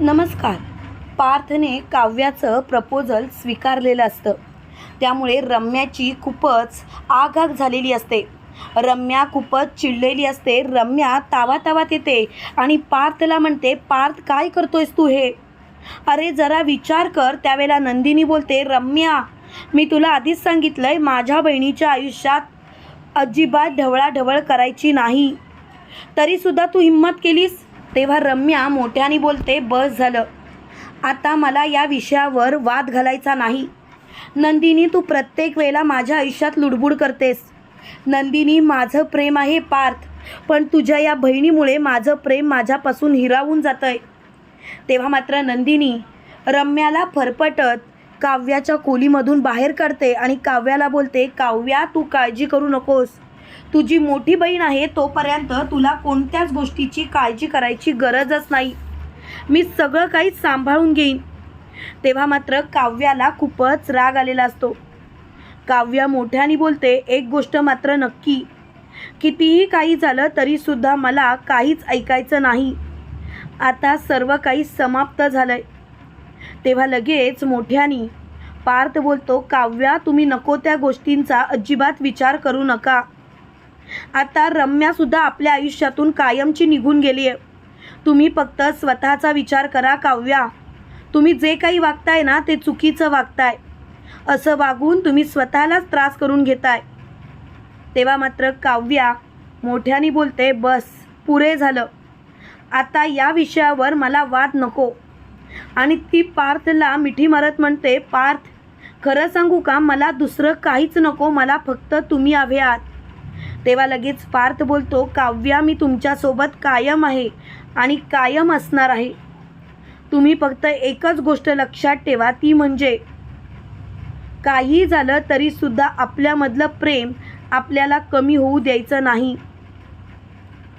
नमस्कार. पार्थने काव्याचं प्रपोजल स्वीकारलेलं असतं. त्यामुळे रम्याची खूपच आगाग झालेली असते. रम्या खूपच चिडलेली असते. रम्या तावातावात येते आणि पार्थला म्हणते पार्थ काय करतोयस तू हे? अरे जरा विचार कर. त्यावेळेला नंदिनी बोलते रम्या मी तुला आधीच सांगितलं आहे माझ्या बहिणीच्या आयुष्यात अजिबात ढवळाढवळ करायची नाही. तरीसुद्धा तू हिंमत केलीस? तेव्हा रम्या मोठ्याने बोलते बस झालं. आता मला या विषयावर वाद घालायचा नाही. नंदिनी तू प्रत्येक वेळेला माझ्या आयुष्यात लुडबुड करतेस. नंदिनी माझं प्रेम आहे पार्थ पण तुझ्या या बहिणीमुळे माझं प्रेम माझ्यापासून हिरावून जातं आहे तेव्हा मात्र नंदिनी रम्याला फरफटत काव्याच्या खोलीमधून बाहेर काढते आणि काव्याला बोलते काव्या तू काळजी करू नकोस. तुझी मोठी बहीण आहे तोपर्यंत तुला कोणत्याच गोष्टीची काळजी करायची गरजच नाही. मी सगळं काही सांभाळून घेईन. तेव्हा मात्र काव्याला खूपच राग आलेला असतो. काव्या मोठ्याने बोलते एक गोष्ट मात्र नक्की. कितीही काही झालं तरीसुद्धा मला काहीच ऐकायचं नाही. आता सर्व काही समाप्त झालंय. तेव्हा लगेच मोठ्यानी पार्थ बोलतो काव्या तुम्ही नको त्या गोष्टींचा अजिबात विचार करू नका. आता रम्यासुद्धा आपल्या आयुष्यातून कायमची निघून गेली आहे तुम्ही फक्त स्वतःचा विचार करा काव्या. तुम्ही जे काही वागताय ना ते चुकीचं वागताय. असं वागून तुम्ही स्वतःलाच त्रास करून घेताय. तेव्हा मात्र काव्या मोठ्याने बोलते बस पुरे झालं. आता या विषयावर मला वाद नको. आणि ती पार्थला मिठी मारत म्हणते पार्थ खरं सांगू का? मला दुसरं काहीच नको. मला फक्त तुम्ही हवे आहात तेव्हा लगेच पार्थ बोलतो काव्या मी तुमच्यासोबत कायम आहे आणि कायम असणार आहे. तुम्ही फक्त एकच गोष्ट लक्षात ठेवा ती म्हणजे काही झालं तरीसुद्धा आपल्यामधलं प्रेम आपल्याला कमी होऊ द्यायचं नाही.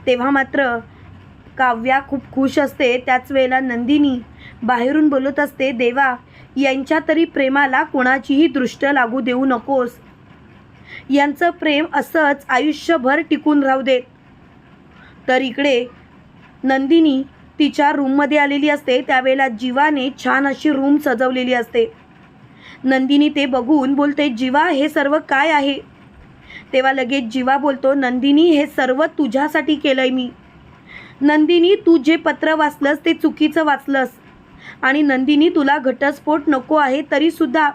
तेव्हा मात्र काव्या खूप खुश असते. त्याच वेळेला नंदिनी बाहेरून बोलत असते देवा यांच्या तरी प्रेमाला कोणाचीही दृष्ट लागू देऊ नकोस. यांचं प्रेम असंच आयुष्यभर टिकून राहू देत. तर इकडे नंदिनी तिच्या रूममध्ये आलेली असते. त्यावेळेला जीवाने छान अशी रूम सजवलेली असते. नंदिनी ते बघून बोलते जीवा हे सर्व काय आहे? तेव्हा लगेच जीवा बोलतो नंदिनी हे सर्व तुझ्यासाठी केलं आहे मी. नंदिनी तू जे पत्र वाचलंस ते चुकीचं वाचलंस. आणि नंदिनी तुला घटस्फोट नको आहे तरीसुद्धा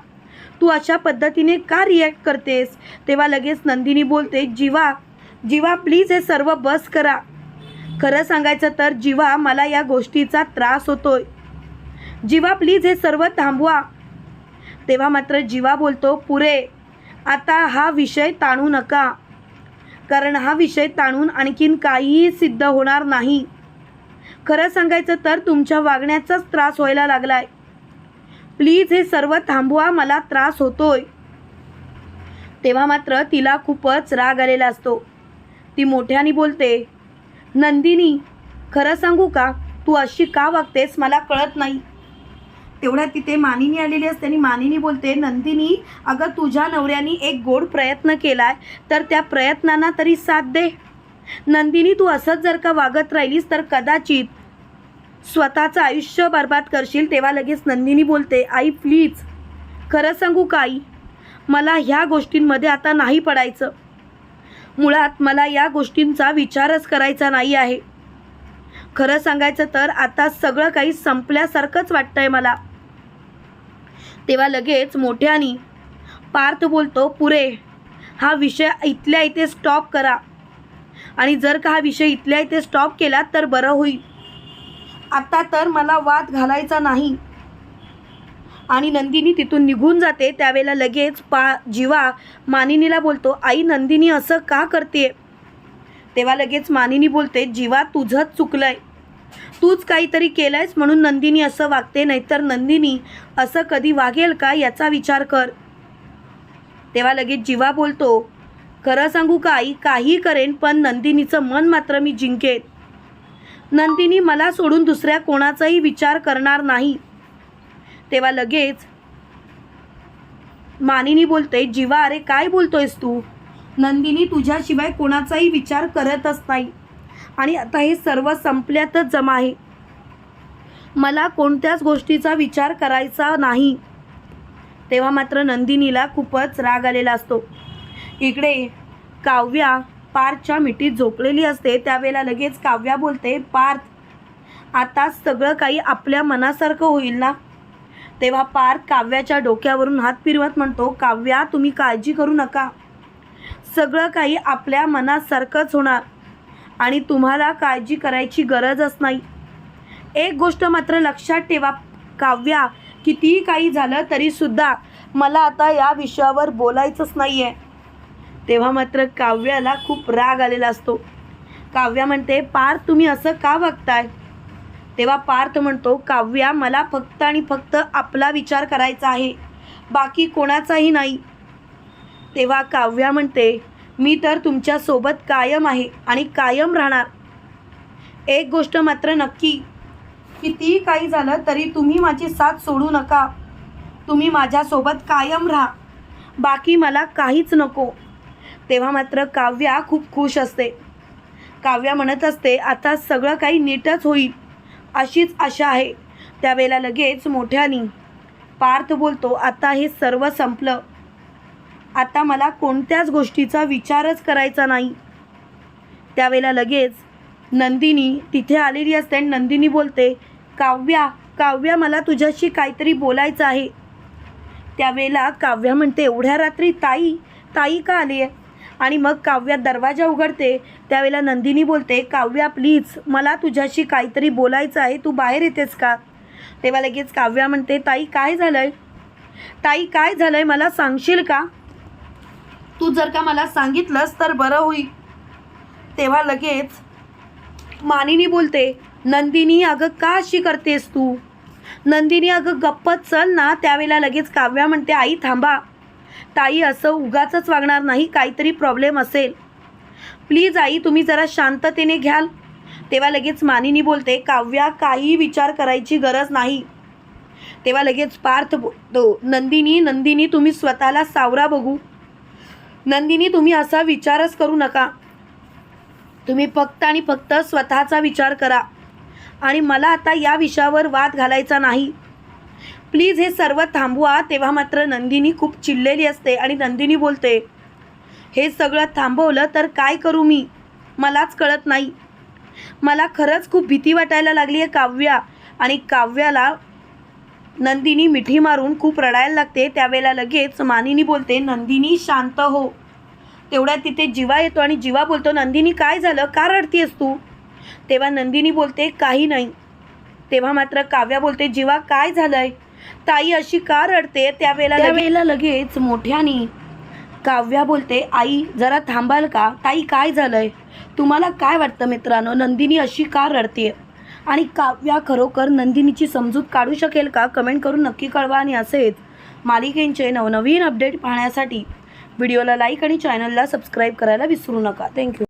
तू अशा पद्धतीने का रिॲक्ट करतेस? तेव्हा लगेच नंदिनी बोलते जीवा जीवा प्लीज हे सर्व बस करा. खरं सांगायचं तर जीवा मला या गोष्टीचा त्रास होतोय. जीवा प्लीज हे सर्व थांबवा. तेव्हा मात्र जीवा बोलतो पुरे आता हा विषय ताणू नका. कारण हा विषय ताणून आणखीन काहीही सिद्ध होणार नाही. खरं सांगायचं तर तुमच्या वागण्याचाच त्रास व्हायला लागलाय. प्लीज हे सर्व थांबवा मला त्रास होतोय. तेव्हा मात्र तिला खूपच राग आलेला असतो. ती मोठ्याने बोलते नंदिनी खरं सांगू का? तू अशी का वागतेस? मला कळत नाही. तेवढ्या तिथे मानिनी आलेली असते आणि मानिनी बोलते नंदिनी अगं तुझ्या नवऱ्यानी एक गोड प्रयत्न केलाय तर त्या प्रयत्नांना तरी साथ दे. नंदिनी तू असंच जर का वागत राहिलीस तर कदाचित स्वतःचं आयुष्य बर्बाद करशील तेव्हा लगेच नंदिनी बोलते आई प्लीज खरं सांगू का आई? मला ह्या गोष्टींमध्ये आता नाही पडायचं. मुळात मला या गोष्टींचा विचारच करायचा नाही आहे. खरं सांगायचं तर आता सगळं काही संपल्यासारखंच वाटतंय मला. तेव्हा लगेच मोठ्यानी पार्थ बोलतो पुरे हा विषय इथल्या इथे स्टॉप करा. आणि जर का हा विषय इथल्या इथे स्टॉप केला तर बरं होईल. आता तर मला वाद घालायचा नाही. आणि नंदिनी तिथून निघून जाते. त्यावेळेला लगेच पा जीवा मानिनीला बोलतो आई नंदिनी असं का करते तेव्हा लगेच मानिनी बोलते जीवा तुझंच चुकलं आहे तूच काहीतरी केलंयस म्हणून नंदिनी असं वागते. नाहीतर नंदिनी असं कधी वागेल का याचा विचार कर. तेव्हा लगेच जीवा बोलतो खरं सांगू का आई? काही करेन पण नंदिनीचं मन मात्र मी जिंकेन. नंदिनी मला सोडून दुसऱ्या कोणाचाही विचार करणार नाही. तेव्हा लगेच मानिनी बोलते जीवा अरे काय बोलतोयस तू? नंदिनी तुझ्याशिवाय कोणाचाही विचार करतच नाही. आणि आता हे सर्व संपल्यातच जमा आहे. मला कोणत्याच गोष्टीचा विचार करायचा नाही. तेव्हा मात्र नंदिनीला खूपच राग आलेला असतो. इकडे काव्या पार्थच्या मिठीत झोपलेली असते त्यावेळेला लगेच काव्या बोलते पार्थ आता सगळं काही आपल्या मनासारखं होईल ना? तेव्हा पार्थ काव्याच्या डोक्यावरून हात फिरवत म्हणतो काव्या तुम्ही काळजी करू नका. सगळं काही आपल्या मनासारखंच होणार आणि तुम्हाला काळजी करायची गरजच नाही. एक गोष्ट मात्र लक्षात ठेवा काव्या कितीही काही झालं तरीसुद्धा मला आता या विषयावर बोलायचंच नाही आहे तेव्हा मात्र काव्याला खूप राग आलेला असतो. काव्या म्हणते पार्थ तुम्ही असं का वागताय तेव्हा पार्थ म्हणतो काव्या मला फक्त आणि फक्त आपला विचार करायचा आहे. बाकी कोणाचाही नाही. तेव्हा काव्या म्हणते मी तर तुमच्यासोबत कायम आहे आणि कायम राहणार. एक गोष्ट मात्र नक्की कितीही काही झालं तरी तुम्ही माझी साथ सोडू नका. तुम्ही माझ्यासोबत कायम राहा. बाकी मला काहीच नको. तेव्हा मात्र काव्या खूप खुश असते. काव्या म्हणत असते आता सगळं काही नीटच होईल अशीच आशा आहे. त्यावेळेला लगेच मोठ्यानी पार्थ बोलतो आता हे सर्व संपलं. आता मला कोणत्याच गोष्टीचा विचारच करायचा नाही. त्यावेळेला लगेच नंदिनी तिथे आलेली असते आणि नंदिनी बोलते काव्या काव्या मला तुझ्याशी काहीतरी बोलायचं आहे. त्यावेळेला काव्या म्हणते एवढ्या रात्री ताई ताई का आली आहे आणि मग काव्या दरवाजा उघडते. त्यावेळेला नंदिनी बोलते काव्या प्लीज मला तुझ्याशी काहीतरी बोलायचं आहे. तू बाहेर येतेस का? तेव्हा लगेच काव्या म्हणते ताई काय झालं आहे ताई काय झालं आहे मला सांगशील का? तू जर का मला सांगितलंस तर बरं होईल. तेव्हा लगेच मानिनी बोलते नंदिनी अगं का अशी करतेस तू? नंदिनी अगं गप्पत चल ना. त्यावेळेला लगेच काव्या म्हणते आई थांबा. ताई असं उगाचच वागणार नाही. काहीतरी प्रॉब्लेम असेल. प्लीज आई तुम्ही जरा शांततेने घ्याल. तेव्हा लगेच मानिनी बोलते काव्या काही विचार करायची गरज नाही. तेव्हा लगेच पार्थ बोलतो नंदिनी नंदिनी तुम्ही स्वतःला सावरा बघू. नंदिनी तुम्ही असा विचारच करू नका. तुम्ही फक्त आणि फक्त स्वतःचा विचार करा. आणि मला आता या विषयावर वाद घालायचा नाही. प्लीज हे सर्व थांबवा. तेव्हा मात्र नंदिनी खूप चिडलेली असते आणि नंदिनी बोलते हे सगळं थांबवलं तर काय करू मी? मलाच कळत नाही. मला खरंच खूप भीती वाटायला लागली आहे काव्या आणि काव्याला नंदिनी मिठी मारून खूप रडायला लागते. त्यावेळेला लगेच मानिनी बोलते नंदिनी शांत हो. तेवढ्या तिथे जीवा येतो आणि जीवा बोलतो नंदिनी काय झालं? का रडतीयस तू? तेव्हा नंदिनी बोलते काही नाही. तेव्हा मात्र काव्या बोलते जीवा काय झालं आहे ताई अशी का रडते? त्यावेळेला त्यावेळेला लगेच मोठ्यानी काव्या बोलते आई जरा थांबाल का? ताई काय झालंय? तुम्हाला काय वाटतं मित्रांनो? नंदिनी अशी का रडते आणि काव्या खरोखर नंदिनीची समजूत काढू शकेल का? कमेंट करून नक्की कळवा आणि असेच मालिकेंचे नवनवीन अपडेट पाहण्यासाठी व्हिडिओला लाईक आणि चॅनलला सबस्क्राईब करायला विसरू नका. थँक्यू